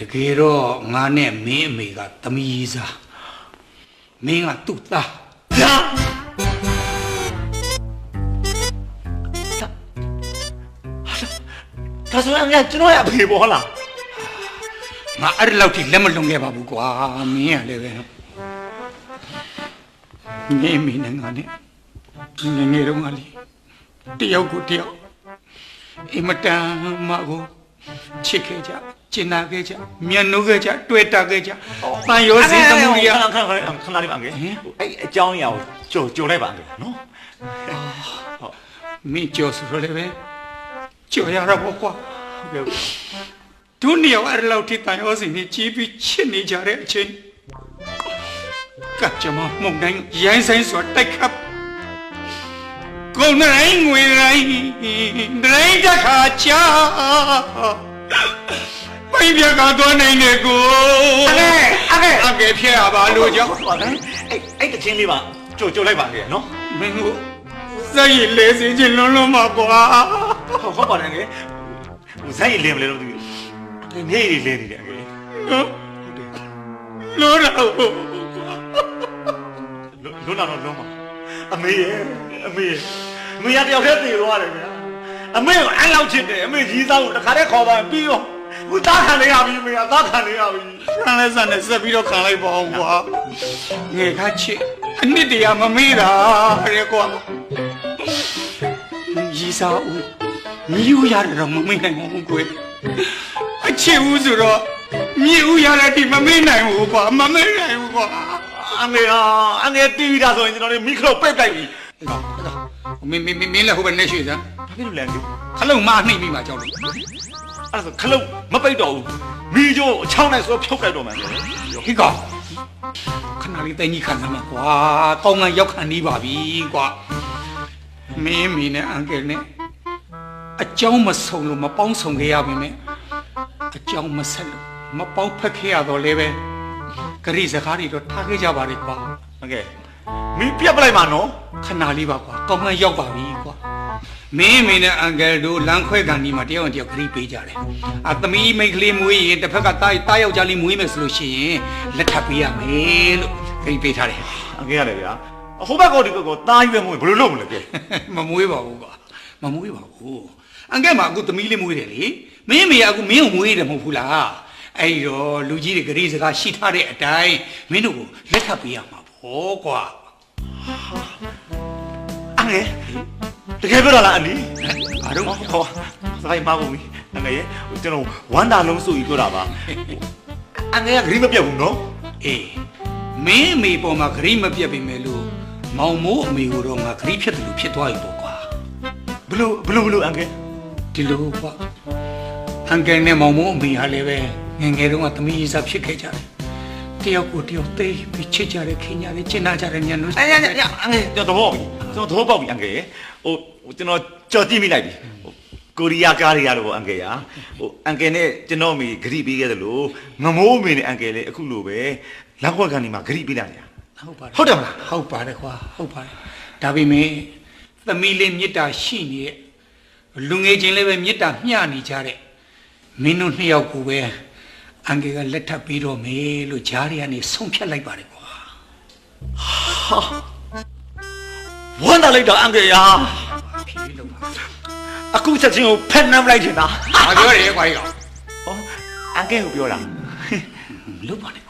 တကယ်တော့ငါနဲ့မင်းအမေကသမီးစားမင်းကသူ့သားဒါဒါဆိုရင်အငယ်ကျွန်တော်ရဲ့အဖေပေါ်လားငါအဲ့ဒီလောက်ထိလက်မလွန်ခဲ့ပါဘူးကွာမင်းကလည်းပဲမင်းအမေနဲ့ငါနဲ့ငယ်ငယ်တုန်းကလေတယောက်ကိုတယောက်အင်မတန်မကို ချစ်ခဲ့ကြကျင်နာခဲ့ကြမျက်နှုတ်ခဲ့ကြတွေ့တာခဲ့ကြပန်ရောစင်းသမှုတွေကခဏခဏခဏလေးပါအငယ်အဲ့အကြောင်းအရာကိုကြိုကြိုလိုက်ပါအငယ်နော်မင်းကြော်ဆိုတော့လည်းပဲကြော်ရတာပေါ့ကွာဟုတ်ကဲ့တို့နှစ်ယောက်အဲ့ဒီလောက်ထိတန်ရောစင်နေကြီးပြီးချစ်နေကြတဲ့အချိန်ကကြမမှုန်တိုင်းရိုင်းဆိုင်စွာတိုက်ခတ် ကုန်တိုင်းငွေတိုင်းဒိတ်တစ်ခါချာပိပြကတော့နိုင်နေကိုအငယ်အငယ်အငယ်ဖြစ်ရပါလို့ကြောင့်ဟုတ်ပါနဲ့အဲ့အဲ့တချင်းလေးပါကြိုကြိုလိုက်ပါအငယ်နော်မင်းကိုစိတ်ရည်လေးစင်းချင်းလုံးလုံးမကွာဟုတ်ဟုတ်ပါတယ်အငယ်ဟိုဇိုင်းလင်းမလဲတော့သူမျက်ရည်လင်းနေတယ်အငယ်နော်လို့တော့လွတ်လာတော့လုံးပါအမေရဲ့အမေရဲ့ အမေရတယောက်တည်းသေသွားတယ်ဗျာအမေကိုအဲ့လောက်ချစ်တယ်အမေကြီးသားကိုတခါတည်းခေါ်ပါပြီးရောခုသားခံနေရပြီအမေကသားခံနေရပြီဆန်းလဲဆန်းနဲ့ဆက်ပြီးတော့ခံလိုက်ပါအောင်ကွာငယ်ခါချစ်အနှစ်တရာမမေ့တာတဲ့ကွာရီစာဦးမြည်ဦးရတယ်တော့မမေ့နိုင်ဘူးကွယ်အချစ်ဦးဆိုတော့မြည်ဦးရတဲ့ဒီမမေ့နိုင်ဘူးကွာမမေ့နိုင်ဘူးကွာအမေဟာအငယ်တီးပြီးသားဆိုရင်ကျွန်တော်တို့မိခလုတ်ပိတ်လိုက်ပြီ မင်းမင်းမင်းလည်းဟိုဘက်နဲ့ရွှေ့စမ်း ဘာဖြစ်လို့လဲအငယ် ခလုံးမနှိပ်ပြီးမှကြောက်လို့ အဲ့ဒါဆိုခလုတ်မပိတ်တော့ဘူးမိကျိုးအချောင်းနဲ့ဆိုဖြုတ်လိုက်တော့မှန်တယ် ဟိကောင်ခဏလေးတိုင်ကြီးခံမှာကွာကောင်းကင်ရောက်ခံနေပါပြီကွာမင်းမင်းနဲ့အန်ကယ်နဲ့အကြောင်းမဆုံလို့မပေါင်းဆုံခဲ့ရပါမယ်အကြောင်းမဆက်လို့မပေါင်းဖက်ခဲ့ရတော့လည်းပဲဂရိစကားတွေတော့ထားခဲ့ကြပါလေကွာ โอเ คမိပြတ်ပလိုက်မှာနော်ခဏလေးပါကွာကောင်းကင်ရောက်ပါပြီကွာမင်းမင်းနဲ့အန်ကယ်တို့လမ်းခွဲကန်ဒီမှာတယောက်နဲ့တယောက်ဂရိပေးကြတယ်အသမီးမိန်းကလေးမွေးရင်တစ်ဖက်ကတားတားယောက်ျားလေးမွေးမယ်ဆိုလို့ရှိရင်လက်ထပ်ပေးရမယ်လို့ဂရိပေးထားတယ်အငယ်ရတယ်ဗျာဟိုဘက်ကောဒီဘက်ကောတားရွယ်မွေးဘယ်လိုလုပ်မလဲပြဲမမွေးပါဘူးကွာမမွေးပါဘူးအန်ကဲမှာအခုသမီးလေးမွေးတယ်လေမင်းမေကအခုမင်းကိုမွေးတယ်မဟုတ်ဘူးလားအဲ့ဒီတော့လူကြီးတွေဂရိစကားရှိထားတဲ့အတိုင်းမင်းတို့ကိုလက်ထပ်ပေးရမှာပေါ့ကွာအ ငယ်တကယ်ပြောတာလားအလီဘာတော့ဟောဟောစိုင်းပါဘူးအငယ်ရဲ့ကျွန်တော်ဝမ်းတာလုံးစုကြီးပြောတာပါအငယ်ကဂရိမပြတ်ဘူးနော်အေးမင်းအမေပေါ်မှာဂရိမပြတ်ပြီမဲ့လို့မောင်မိုးအမေကိုတော့ငါဂရိဖြစ်တယ်လို့ဖြစ်သွားပြီပေါ့ကွာဘလို့ဘလို့ဘလို့အငယ်ဒီလိုကွာအန်ကဲနဲ့မောင်မိုးအမေဟာလည်းပဲငယ်ငယ်တုန်းကသမီးကြီးစားဖြစ်ခဲ့ကြတယ် တယောက်ကိုတယောက်သိပြီးချစ်ကြတယ်ခင်ကြတယ်ကျင်နာကြတယ်ညံလို့အဲ့ရရရအငယ်ကျွန်တော်တော့ကျွန်တော်တော့ပေါ့ပြီအငယ်ဟိုကျွန်တော်ကြော်ကြည့်မိလိုက်ပြီကိုရီးယားကားတွေရတော့အငယ်ရဟိုအန်ကယ်နဲ့ကျွန်တော်မိဂရိပေးခဲ့တယ်လို့ငမိုးအမေနဲ့အန်ကယ်လည်းအခုလိုပဲလက်ခွက်ကန်ဒီမှာဂရိပေးတာညာဟုတ်ပါတယ်ဟုတ်တယ်မလားဟုတ်ပါတယ်ကွာဟုတ်ပါတယ်ဒါပေမဲ့သမီးလေးမေတ္တာရှိနေတဲ့လူငယ်ချင်းလည်းပဲမေတ္တာမျှနေကြတဲ့မင်းတို့နှစ်ယောက်ကိုပဲ အန်ကေကလက်ထပ်ပြီးတော့မယ်လို့ဂျားရီကနေဆုံးဖြတ်လိုက်ပါတယ်ကွာဝမ်းတာလိုက်တာအန်ကယ်ရာဖြည်းဖြည်းလုပ်ပါအခုချက်ချင်းကိုဖက်နှမ်းလိုက်ချင်တာဘာပြောရဲကွာကြီးကောင်ဟောအန်ကယ်ကိုပြောတာလုပ်ပါနဲ့ကွာ